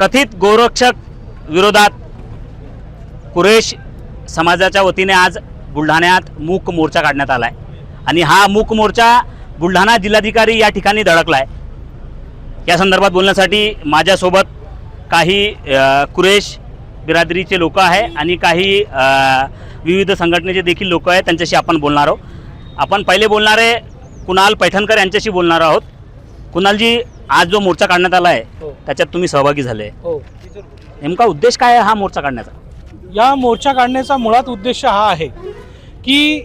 कथित गोरक्षक विरोधात कुरेश समाजाच्या वतीने आज बुलढाण्यात मूक मोर्चा काढण्यात आला आहे आणि हा मूक मोर्चा बुलढाणा जिल्हाधिकारी या ठिकाणी धडकला आहे या संदर्भात बोलण्यासाठी माझ्यासोबत काही कुरेश बिरादरीचे लोक आहे आणि काही विविध संघटनेचे देखील लोक आहेत. त्यांच्याशी आपण बोलणार आहोत. आपण पहिले बोलणारे कुणाल पैठणकर यांच्याशी बोलणार आहोत. कुणालजी आज जो मोर्चा काढण्यात आला आहे हो. त्याच्यात तुम्ही सहभागी झाले. हो. नेमका उद्देश काय आहे हा मोर्चा काढण्याचा? या मोर्चा काढण्याचा मुळात उद्देश हा आहे की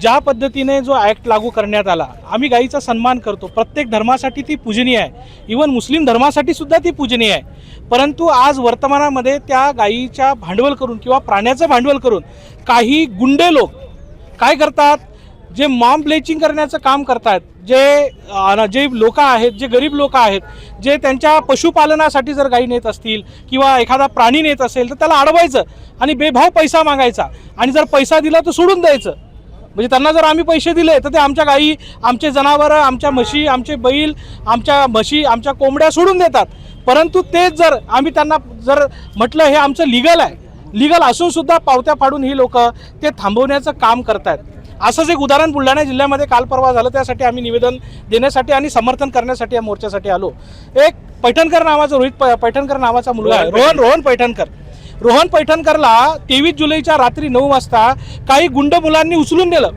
ज्या पद्धतीने जो ॲक्ट लागू करण्यात आला आम्ही गाईचा सन्मान करतो. प्रत्येक धर्मासाठी ती पूजनीय आहे. इवन मुस्लिम धर्मासाठी सुद्धा ती पूजनीय आहे. परंतु आज वर्तमानामध्ये त्या गायीच्या भांडवल करून किंवा प्राण्याचं भांडवल करून काही गुंडे लोक काय करतात? जे मॉम ब्लेचिंग करण्याचं काम करतात जे जे लोक आहेत जे गरीब लोक आहेत जे त्यांच्या पशुपालनासाठी जर गाई नेत असतील किंवा एखादा प्राणी नेत असेल तर त्याला अडवायचं आणि बेभाव पैसा मागायचा. आणि जर पैसा दिला तर सोडून द्यायचं. म्हणजे त्यांना जर आम्ही पैसे दिले तर ते आमच्या गाई आमचे जनावरं आमच्या म्हशी आमचे बैल आमच्या म्हशी आमच्या कोंबड्या सोडून देतात. परंतु तेच जर आम्ही त्यांना जर म्हटलं हे आमचं लिगल आहे. लिगल असूनसुद्धा पावत्या फाडून ही लोक ते थांबवण्याचं काम करतायत. असंच एक उदाहरण बुलढाणा जिल्ह्यामध्ये काल परवा झालं त्यासाठी आम्ही निवेदन देण्यासाठी आणि समर्थन करण्यासाठी या मोर्चासाठी आलो. एक पैठणकर नावाचा रोहित पैठणकर नावाचा मुलगा आहे. रोहन रोहन पैठणकर. रोहन पैठणकरला तेवीस जुलैच्या रात्री नऊ वाजता काही गुंड मुलांनी उचलून दिलं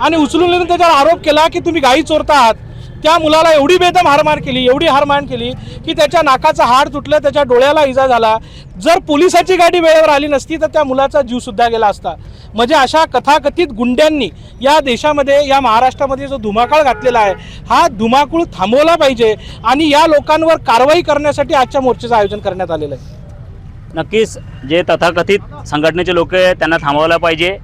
आणि उचलून दिलं त्याच्यावर आरोप केला की तुम्ही गाई चोरता आहात त्या मुलाला एवढी बेदम हारमार केली एवढी हारमार केली की त्याच्या नाकाचा हाड तुटलं त्याच्या डोळ्याला इजा झाला. जर पोलिसाची गाडी वेळेवर आली नसती तर त्या मुलाचा जीव सुद्धा गेला असता. म्हणजे अशा कथाकथित गुंड्यांनी या देशामध्ये या महाराष्ट्रामध्ये जो धुमाकाळ घातलेला आहे हा धुमाकूळ थांबवला पाहिजे आणि या लोकांवर कारवाई करण्यासाठी आजच्या मोर्चाचं आयोजन करण्यात आलेलं आहे. नक्कीच जे तथाकथित संघटनेचे लोक आहे त्यांना थांबवायला पाहिजे.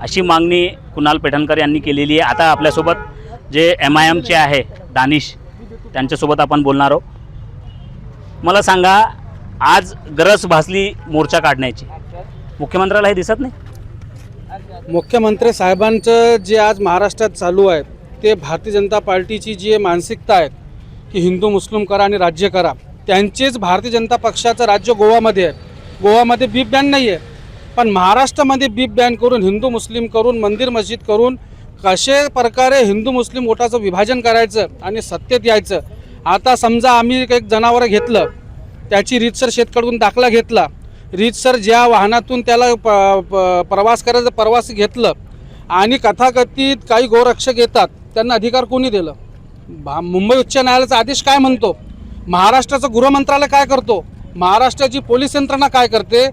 अशी मागणी कुणाल पेठणकर यांनी केलेली आहे. आता आपल्यासोबत जे एम आय एमचे आहे दानिश त्यांच्यासोबत आपण बोलणार आहोत. मला सांगा आज गरज भासली मोर्चा काढण्याची. मुख्यमंत्र्याला हे दिसत नाही? मुख्यमंत्री साहेबांचं जे आज महाराष्ट्रात चालू आहे ते भारतीय जनता पार्टीची जी मानसिकता आहे की हिंदू मुस्लिम करा आणि राज्य करा त्यांचेच भारतीय जनता पक्षाचं राज्य गोवामध्ये आहे. गोवामध्ये बीप बॅन नाही आहे पण महाराष्ट्रामध्ये बीप बॅन करून हिंदू मुस्लिम करून मंदिर मस्जिद करून कसे प्रकारे हिंदू मुस्लिम वोटाचं विभाजन करायचं आणि सत्तेत यायचं? आता समजा आम्ही एक जनावरं घेतलं त्याची रीतसर शेतकडून दाखला घेतला रीतसर ज्या वाहनातून त्याला प प- प्रवास करायचं प्रवास घेतलं आणि कथाकथित काही गोरक्षक येतात त्यांना अधिकार कोणी दिलं? भा मुंबई उच्च न्यायालयाचा आदेश काय म्हणतो? महाराष्ट्राचं गृहमंत्रालय काय करतो? महाराष्ट्राची पोलीस यंत्रणा काय करते?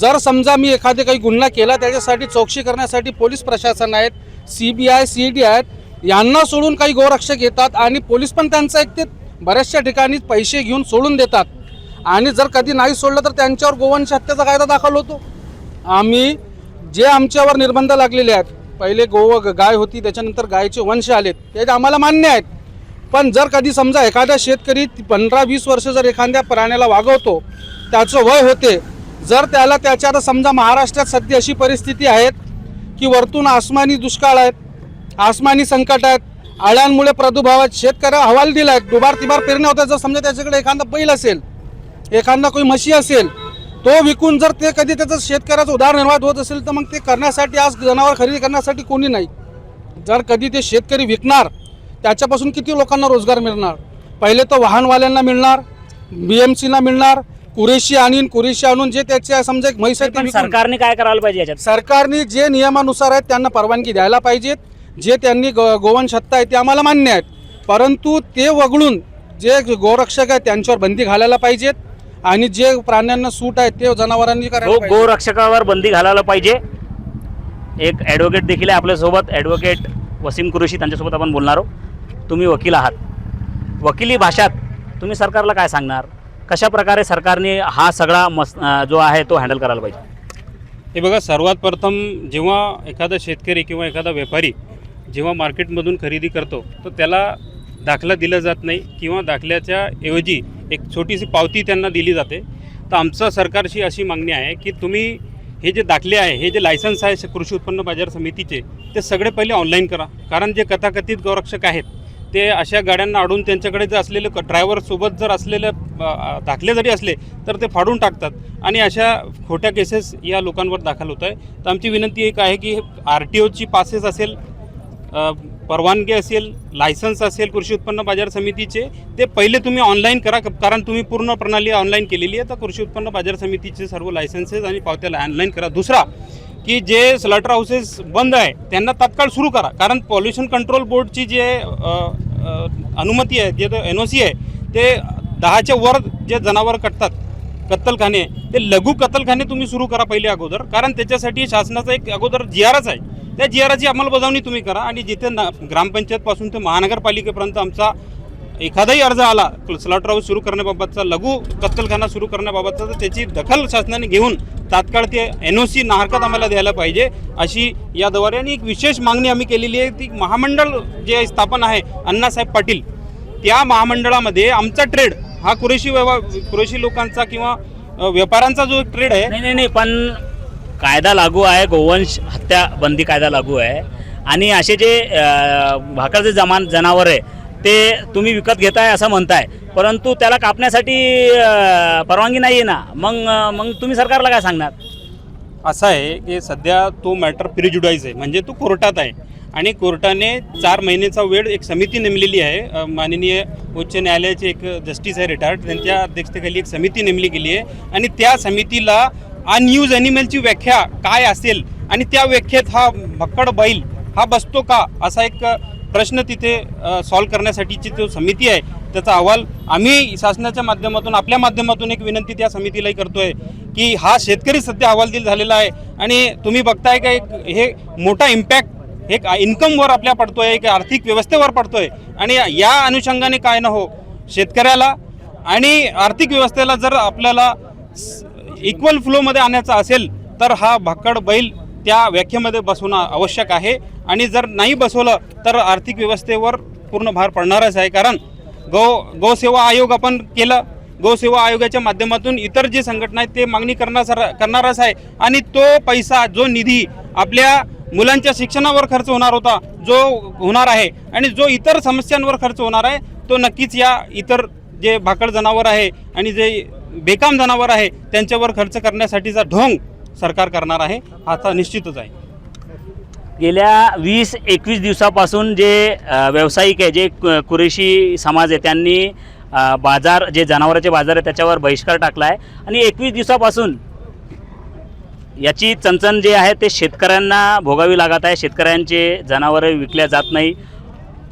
जर समजा मी एखादे काही गुन्हा केला त्याच्यासाठी चौकशी करण्यासाठी पोलीस प्रशासन आहेत C B I C D आहेत यांना सोडून काही गोरक्षक येतात आणि पोलीस पण त्यांचं ते बऱ्याचशा ठिकाणी पैसे घेऊन सोडून देतात. आणि जर कधी नाही सोडलं तर त्यांच्यावर गोवंश हत्याचा कायदा दाखल होतो. आम्ही जे आमच्यावर निर्बंध लागलेले आहेत पहिले गोव गाय होती त्याच्यानंतर गायचे वंश आलेत ते आम्हाला मान्य आहेत. पण जर कधी समजा एखादा शेतकरी पंधरा वीस वर्ष जर एखाद्या प्राण्याला वागवतो त्याचं वय होते जर त्याला त्याच्या आता समजा महाराष्ट्रात सध्या अशी परिस्थिती आहेत की वरतून आसमानी दुष्काळ आहेत आसमानी संकट आहेत आळ्यांमुळे प्रादुर्भावात शेतकऱ्या हवाल दिला आहे दुबार तिबार पेरण्या होत्या जर समजा त्याच्याकडे एखादा बैल असेल एखादा कोणी म्हशी असेल तो विकून जर ते कधी त्याचं शेतकऱ्याचं उदारनिर्वाह होत असेल तर मग ते करण्यासाठी आज जनावर खरेदी करण्यासाठी कोणी नाही. जर कधी ते शेतकरी विकणार त्याच्यापासून किती लोकांना रोजगार मिळणार? पहिले तर वाहनवाल्यांना मिळणार बी एम सीला मिळणार कुरेशी आणीन कुरेशी आणून जे त्याच्या समजा एक म्हैस आहे ती पण विकून- सरकारने काय करायला पाहिजे याच्यात? सरकारने जे नियमानुसार आहेत त्यांना परवानगी द्यायला पाहिजेत. जे त्यांनी गो गोवंश हत्या आहे ते आम्हाला मान्य आहेत. परंतु ते वगळून जे गोरक्षक आहेत त्यांच्यावर बंदी घालायला पाहिजेत. आणि जे प्राण्यांना सूट आहे ते जनावरांनी करायला गो पाहिजे. गोरक्षकावर बंदी घालायला पाहिजे. एक ॲडव्होकेट देखील आहे आपल्यासोबत. ॲडव्होकेट वसीम कुरेशी त्यांच्यासोबत आपण बोलणार आहोत. तुम्ही वकील आहात. वकिली भाषात तुम्ही सरकारला काय सांगणार? कशा प्रकारे सरकारने हा सगळा मस जो आहे तो हँडल करायला पाहिजे? हे बघा सर्वात प्रथम जेव्हा एखादा शेतकरी किंवा एखादा व्यापारी जेव्हा मार्केटमधून खरेदी करतो तर त्याला दाखला दिला जात नाही किंवा दाखल्याच्या ऐवजी एक छोटीशी पावती त्यांना दिली जाते. तर आमचं सरकारशी अशी मागणी आहे की तुम्ही हे जे दाखले आहे हे जे लायसन्स आहे कृषी उत्पन्न बाजार समितीचे ते सगळे पहिले ऑनलाईन करा. कारण जे कथाकथित गौरक्षक आहेत ते अशा गाड्यांना अडून त्यांच्याकडे जर असलेले ड्रायव्हरसोबत जर असलेले दाखले जरी असले तर ते फाडून टाकतात. आणि अशा खोट्या केसेस या लोकांवर दाखल होत आहे. तर आमची विनंती एक आहे की आर टी ओची पासेस असेल परवानगी असेल लायसन्स असेल कृषी उत्पन्न बाजार समितीचे ते पहिले तुम्ही ऑनलाईन करा कारण तुम्ही पूर्ण प्रणाली ऑनलाईन केलेली आहे तर कृषी उत्पन्न बाजार समितीचे सर्व लायसन्सेस आणि पावत्याला ऑनलाईन करा. दुसरा की जे स्लॉटर हाऊसेस बंद आहे त्यांना तात्काळ सुरू करा. कारण पॉल्युशन कंट्रोल बोर्डची जे अनुमती आहे जे एन ओ सी आहे ते दहाच्या वर जे जनावर कटतात कत्तलखाने ते लघु कत्तलखाने तुम्ही सुरू करा पहिले अगोदर. कारण त्याच्यासाठी शासनाचा एक अगोदर जी आरच आहे. त्या जी आरची अंमलबजावणी तुम्ही करा आणि जिथे ना ग्रामपंचायतपासून ते महानगरपालिकेपर्यंत आमचा एखादाही अर्ज आला स्लॉटर हाऊस सुरू करण्याबाबतचा लघु कत्तलखाना सुरू करण्याबाबतचा तर त्याची दखल शासनाने घेऊन तात्काळ ते एन ओ सी नाहरकत आम्हाला द्यायला पाहिजे अशी याद्वारे आणि एक विशेष मागणी आम्ही केलेली आहे. ती महामंडळ जे स्थापन आहे अण्णासाहेब पाटील त्या महामंडळामध्ये आमचा ट्रेड हा कुरेशी व्यवहार कुरेशी लोकांचा किंवा व्यापाऱ्यांचा जो ट्रेड आहे नाही नाही नाही पण कायदा लागू आहे गोवंश हत्या बंदी कायदा लागू आहे. आणि असे जे भाकरचे जमान जनावर आहे ते तुम्ही विकत घेताय असं म्हणताय. परंतु त्याला कापण्यासाठी परवानगी नाही आहे ना. मग मग तुम्ही सरकारला काय सांगणार? असं आहे की सध्या तो मॅटर प्रिज्युडाईज आहे. म्हणजे तो कोर्टात आहे. आणि कोर्टाने चार महिन्याचा वेळ एक समिती नेमलेली आहे. माननीय उच्च न्यायालयाचे एक जस्टिस आहे रिटायर्ड त्यांच्या अध्यक्षतेखाली एक समिती नेमली गेली आहे. आणि त्या समितीला अनयूज ॲनिमलची व्याख्या काय असेल? आणि त्या व्याख्येत हा भक्कड बैल हा बसतो का? असा एक प्रश्न तिथे सॉल्व करण्यासाठीची जो समिती आहे त्याचा अहवाल आम्ही शासनाच्या माध्यमातून आपल्या माध्यमातून एक विनंती त्या समितीलाही करतोय की हा शेतकरी सध्या अहवालदिल झालेला आहे आणि तुम्ही बघताय का एक हे मोठा इम्पॅक्ट एक इन्कमवर आपल्या पडतोय एक आर्थिक व्यवस्थेवर पडतोय आणि या अनुषंगाने काय न हो शेतकऱ्याला आणि आर्थिक व्यवस्थेला जर आपल्याला इक्वल फ्लोमध्ये आणायचा असेल तर हा भक्कड बैल त्या व्याख्येमध्ये बसवणं आवश्यक आहे. आणि जर नाही बसवलं तर आर्थिक व्यवस्थेवर पूर्ण भार पडणारच आहे. कारण गो गौसेवा आयोग आपण केलं. गौसेवा आयोगाच्या माध्यमातून इतर जे संघटना आहेत ते मागणी करणार करणारच आहे. आणि तो पैसा जो निधी आपल्या मुलांच्या शिक्षणावर खर्च होणार होता जो होणार आहे आणि जो इतर समस्यांवर खर्च होणार आहे तो नक्कीच या इतर जे भाकड जनावर आहे आणि जे बेकाम जनावर आहे त्यांच्यावर खर्च करण्यासाठीचा ढोंग सरकार करणार आहे हा आता निश्चितच आहे. गेल्या वीस एकवीस दिवसापासून जे व्यावसायिक आहे जे कु- कुरेशी समाज आहे त्यांनी बाजार जे जनावरांचे बाजार आहे त्याच्यावर बहिष्कार टाकला आहे आणि एकवीस दिवसापासून याची चणचण जे आहे ते शेतकऱ्यांना भोगावी लागत आहे. शेतकऱ्यांचे जनावरं विकल्या जात नाही.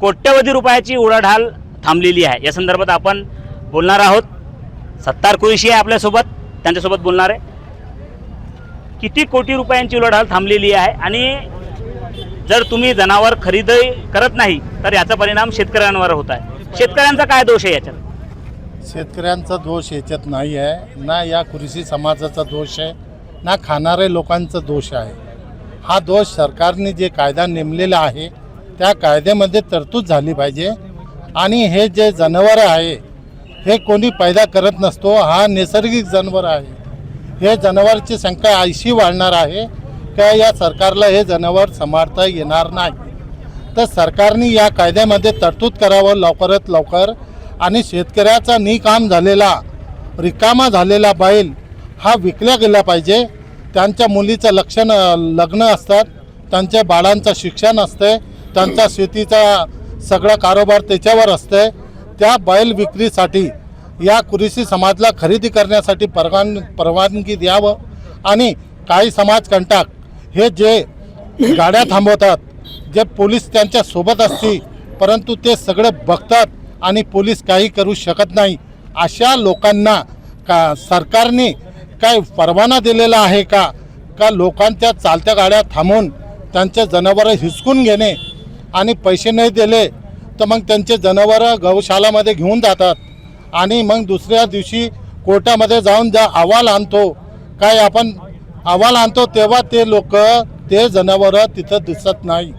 कोट्यवधी रुपयाची उडाढाल थांबलेली आहे. या संदर्भात आपण बोलणार आहोत. सत्तार कुरेशी आहे आपल्यासोबत. त्यांच्यासोबत बोलणार आहे. किती कोटी रुपयांची उलाढाल थांबलेली आहे. आणि जर तुम्ही जनावर खरेदी करत नाही तर याचा परिणाम शेतकऱ्यांवर होत आहे. शेतकऱ्यांचा काय दोष आहे याच्यात? शेतकऱ्यांचा दोष याच्यात नाही आहे. ना या कृषी समाजाचा दोष आहे ना खाणारे लोकांचा दोष आहे. हा दोष सरकारने जे कायदा नेमलेला आहे त्या कायद्यामध्ये तरतूद झाली पाहिजे. आणि हे जे जनावरं आहे हे कोणी पैदा करत नसतो हा नैसर्गिक जनावर आहे. हे जनावरची संख्या ऐशी वाढणार आहे. का या सरकारला हे जनावर सांभाळता येणार नाही. तर सरकारने या कायद्यामध्ये तरतूद करावं लवकरात लवकर आणि शेतकऱ्याचा निकाम झालेला रिकामा झालेला बैल हा विकला गेला पाहिजे. त्यांच्या मुलीचं लक्षण लग्न असतात त्यांच्या बाळांचं शिक्षण असते त्यांचा शेतीचा सगळा कारोबार त्याच्यावर असते. त्या बैल विक्रीसाठी या कृषी समाजला खरेदी करण्यासाठी परवान परवानगी द्यावं आणि काही समाज कंटाक हे जे गाड्या थांबवतात जे पोलीस त्यांच्यासोबत असतील परंतु ते सगळे बघतात आणि पोलीस काही करू शकत नाही अशा लोकांना का सरकारने काय परवाना दिलेला आहे का? का लोकांच्या चालत्या गाड्या थांबवून त्यांचे जनावरं हिसकून घेणे आणि पैसे नाही दिले तर मग त्यांचे जनावरं गौशालामध्ये घेऊन जातात आणि मग दुसऱ्या दिवशी कोर्टामध्ये जाऊन ज्या अहवाल आणतो. काय आपण अहवाल आणतो तेव्हा ते लोक ते जनावरं तिथं दिसत नाही.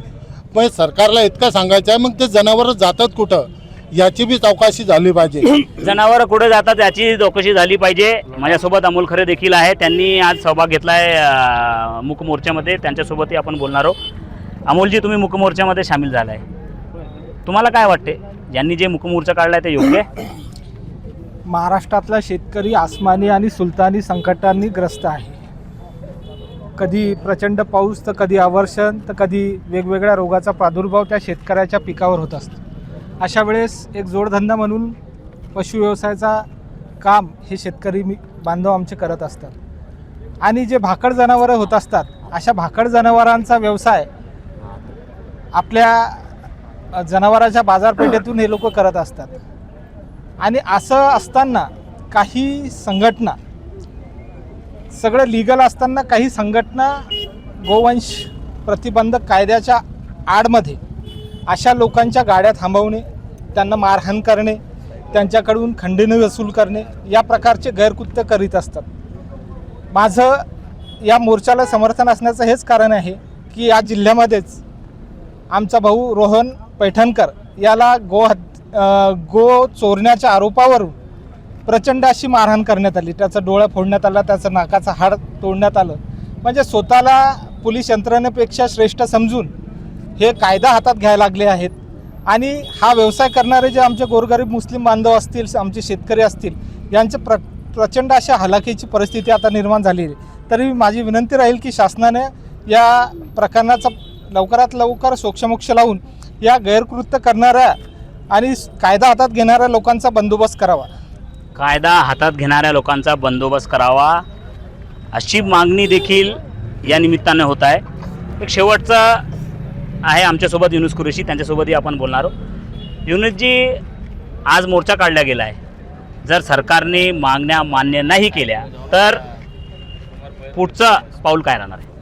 पण सरकारला इतकं सांगायचं आहे मग ते जनावरं जातात कुठं? याची बी चौकशी झाली पाहिजे. जनावरं कुठे जातात याची चौकशी झाली पाहिजे. माझ्यासोबत अमोल खरे देखील आहे त्यांनी आज सहभाग घेतला आहे मूक मोर्चामध्ये. त्यांच्यासोबतही आपण बोलणार आहोत. अमोलजी तुम्ही मूक मोर्चामध्ये सामील झाला आहे तुम्हाला काय वाटते? यांनी जे मुकमोर्चा काढला आहे ते योग्य आहे? महाराष्ट्रातला शेतकरी आसमानी आणि सुलतानी संकटांनी ग्रस्त आहे. कधी प्रचंड पाऊस तर कधी आवर्षण तर कधी वेगवेगळ्या रोगाचा प्रादुर्भाव त्या शेतकऱ्याच्या पिकावर होत असतो. अशा वेळेस एक जोडधंदा म्हणून पशुव्यवसायाचा काम हे शेतकरी मी बांधव आमचे करत असतात. आणि जे भाकड जनावरं होत असतात अशा भाकड जनावरांचा व्यवसाय आपल्या जनावरांच्या बाजारपेठेतून हे लोक करत असतात. आणि असं असताना काही संघटना सगळं लिगल असताना काही संघटना गोवंश प्रतिबंधक कायद्याच्या आडमध्ये अशा लोकांच्या गाड्या थांबवणे त्यांना मारहाण करणे त्यांच्याकडून खंडणी वसूल करणे या प्रकारचे गैरकृत्य करीत असतात. माझं या मोर्चाला समर्थन असण्याचं हेच कारण आहे की या जिल्ह्यामध्येच आमचा भाऊ रोहन पैठणकर याला गो हत गो चोरण्याच्या आरोपावरून प्रचंड अशी मारहाण करण्यात आली. त्याचा डोळा फोडण्यात आला त्याचं नाकाचं हाड तोडण्यात आलं. म्हणजे स्वतःला पोलीस यंत्रणेपेक्षा श्रेष्ठ समजून हे कायदा हातात घ्यायला लागले आहेत. आणि हा व्यवसाय करणारे जे आमचे गोरगरीब मुस्लिम बांधव असतील आमचे शेतकरी असतील यांचे प्र प्रचंड अशा हलाखीची परिस्थिती आता निर्माण झालेली तरी माझी विनंती राहील की शासनाने या प्रकरणाचा लवकरात लवकर सोक्षमोक्ष लावून या गैरकृत्य करणाऱ्या आणि कायदा हातात घेणाऱ्या लोकांचा बंदोबस्त करावा. कायदा हातात घेणाऱ्या लोकांचा बंदोबस्त करावा अशी मागणी देखील या निमित्ताने होत आहे. एक शेवटचं आहे आमच्यासोबत युनुस कुरेशी त्यांच्यासोबतही आपण बोलणार आहोत. युनुसजी आज मोर्चा काढला गेला आहे जर सरकारने मागण्या मान्य नाही केल्या तर पुढचं पाऊल काय राहणार आहे?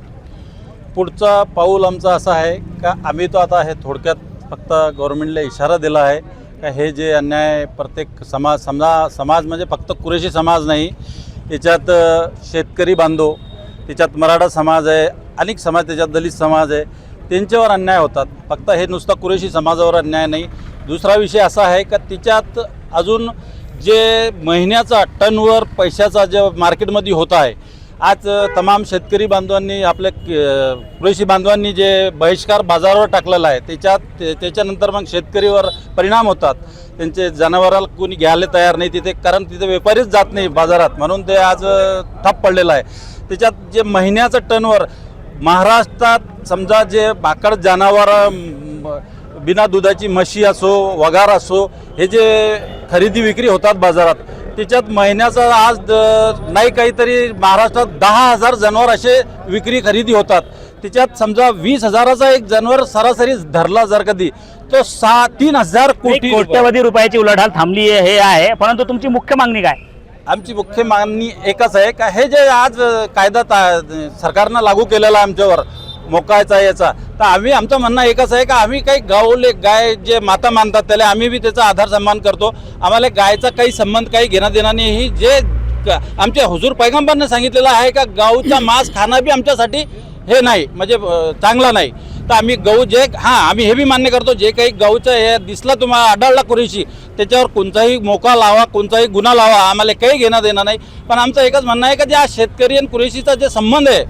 पुढचा पाऊल आमचा असा आहे का आम्ही तो आता हे थोडक्यात फक्त गव्हर्नमेंटला इशारा दिला आहे. का हे जे अन्याय प्रत्येक समाज समजा समाज म्हणजे फक्त कुरेशी समाज नाही त्याच्यात शेतकरी बांधव त्याच्यात मराठा समाज आहे अनेक समाज त्याच्यात दलित समाज आहे त्यांच्यावर अन्याय होतात. फक्त हे नुसतं कुरेशी समाजावर अन्याय नाही. दुसरा विषय असा आहे का तिच्यात अजून जे महिन्याचा टनवर पैशाचा जे मार्केटमध्ये होत आहे आज तमाम शेतकरी बांधवांनी आपल्या कृषी बांधवांनी जे बहिष्कार बाजारावर टाकलेला आहे त्याच्यात ते- त्याच्यानंतर मग शेतकरीवर परिणाम होतात. त्यांचे जनावराला कोणी घ्यायला तयार नाही तिथे कारण तिथे व्यापारीच जात नाही बाजारात. म्हणून ते आज अ, ठप पडलेलं आहे. त्याच्यात जे महिन्याचं टनवर महाराष्ट्रात समजा जे माकड जनावर बिना दुधाची म्हशी असो वगार असो हे जे खरेदी विक्री होतात बाजारात त्याच्यात महिन्याचा आज नाही काहीतरी महाराष्ट्रात दहा हजार जनावर असे विक्री खरेदी होतात. त्याच्यात समजा वीस हजाराचा एक जनावर सरासरी धरला जर कधी तो सहा तीन हजार कोटी. कोट्यवधी रुपयाची उलाढाल थांबली आहे हे आहे. परंतु तुमची मुख्य मागणी काय? आमची मुख्य मागणी एकच आहे का हे जे आज कायदा ता- सरकारनं लागू केलेला आहे आमच्यावर मोकायचा याचा तर आम्ही आमचं म्हणणं एकच आहे का आम्ही काही गावले गाय जे माता मानतात त्याला आम्ही बी त्याचा आधार सन्मान करतो. आम्हाला गायचा काही संबंध काही घेणं देणं नाही. ही जे आमच्या हुजूर पैगंबरने सांगितलेलं आहे का गाऊचा मांस खाणं बी आमच्यासाठी हे नाही म्हणजे चांगलं चांगला नाही. तर आम्ही गहू जे हां आम्ही हे बी मान्य करतो जे काही गहूचं हे दिसला तुम्हाला आढळला कुरेशी त्याच्यावर कोणताही मोका लावा कोणताही गुन्हा लावा आम्हाला काही घेणं देणं नाही. पण आमचं एकच म्हणणं आहे का ज्या शेतकरी आणि कुरेशीचा जे संबंध आहे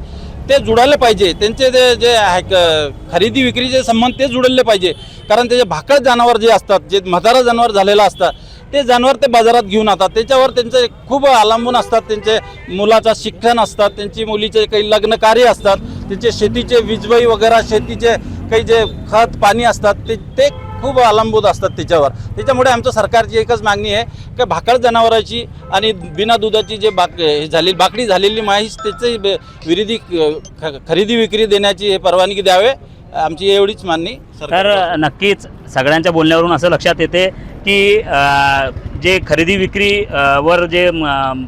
ते जुडायला पाहिजे. त्यांचे ते जे क- खरेदी विक्रीचे संबंध ते जुळले पाहिजे. कारण त्याचे भाकड जनावर जे असतात जे म्हातारा जनावर झालेलं असतात ते जनावर ते बाजारात घेऊन येतात त्याच्यावर त्यांचे खूप अवलंबून असतात. त्यांचे मुलाचं शिक्षण असतात त्यांची मुलीचे काही लग्न कार्य असतात त्यांचे शेतीचे वीजबाई वगैरे शेतीचे काही जे खत पाणी असतात ते ते खूप अवलंबून असतात त्याच्यावर त्याच्यामुळे आमचं सरकारची एकच मागणी आहे की भाकड जनावराची आणि बिना दुधाची जे बाक हे झालेली बाकडी झालेली म्हैस त्याचे बे- विरिधी ख- खरेदी विक्री देण्याची हे परवानगी द्यावे आमची एवढीच मागणी तर नक्कीच सगळ्यांच्या बोलण्यावरून असं लक्षात येते की जे खरेदी विक्री वर जे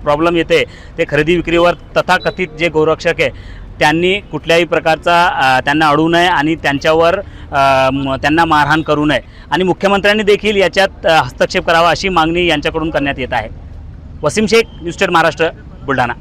प्रॉब्लेम येते ते खरेदी विक्रीवर तथाकथित जे गोरक्षक आहे त्यांनी कुठल्याही प्रकारचा त्यांना अडू नये आणि त्यांच्यावर त्यांना मारहाण करू नये. आणि मुख्यमंत्र्यांनी देखील याच्यात हस्तक्षेप करावा अशी मागणी यांच्याकडून करण्यात येत आहे. वसीम शेख न्यूज महाराष्ट्र बुलढाणा.